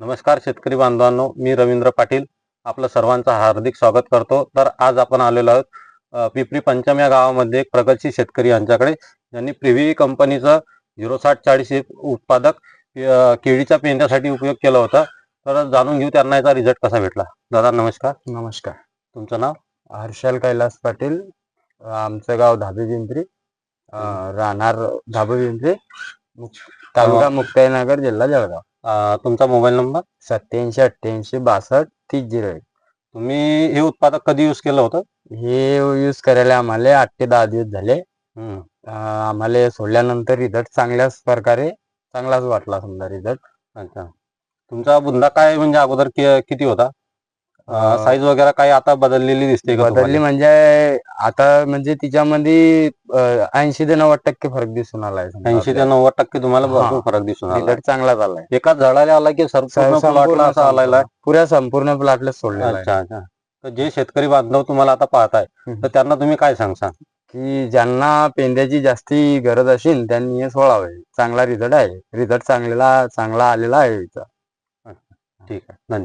नमस्कार शेतकरी बांधवांनो मी रवींद्र पाटील. आपलं सर्वांचं हार्दिक स्वागत करतो. तर आज आपण आलेलो आहोत पिपरी पंचम या गावामध्ये एक प्रगतशील शेतकरी यांच्याकडे. ज्यांनी प्रिव्ही कंपनीचं झिरो साठ चाळीस एक उत्पादक केळीच्या पेंड्यासाठी उपयोग केला होता. तर जाणून घेऊ त्यांना याचा रिझल्ट कसा भेटला. दादा नमस्कार. नमस्कार. तुमचं नाव? हर्षल कैलास पाटील आमचं गाव धाबे पिंपरी राहणार धाबे पिंपरी तालुका मुक्ताईनगर जिल्हा जळगाव. तुमचा मोबाईल नंबर सत्याऐंशी अठ्ठ्याऐंशी बासष्ट तीस झिरो एक. तुम्ही हे उत्पादक कधी यूज केलं होतं? हे यूज करायला आम्हाला आठ ते दहा दिवस झाले. आम्हाला सोडल्यानंतर रिझल्ट चांगल्याच प्रकारे चांगलाच वाटला समजा रिझल्ट अच्छा. तुमचा बुंदा काय म्हणजे अगोदर किती होता? साईज वगैरे काही आता बदललेली दिसते का बदलली तुम्हाला? म्हणजे आता म्हणजे तिच्यामध्ये ऐंशी ते नव्वद टक्के फरक दिसून आलाय समजा ऐंशी ते आपल्याला. नव्वद टक्के तुम्हाला. भरपूर फरक दिसून आला रिझल्ट चांगला झालाय एकाच झाडाला आला की संपूर्ण प्लॉटला असा आलेला आहे? पुऱ्या संपूर्ण प्लॉटला सोडलेला आहे अच्छा अच्छा तर जे शेतकरी बांधव तुम्हाला आता पाहताय हम्म. तर त्यांना तुम्ही काय सांगता की ज्यांना पेंद्याची जास्ती गरज असेल त्यांनी हे सोडावे चांगला रिझल्ट आहे रिझल्ट चांगलेला चांगला आलेला आहे याचा. ठीक आहे धन्यवाद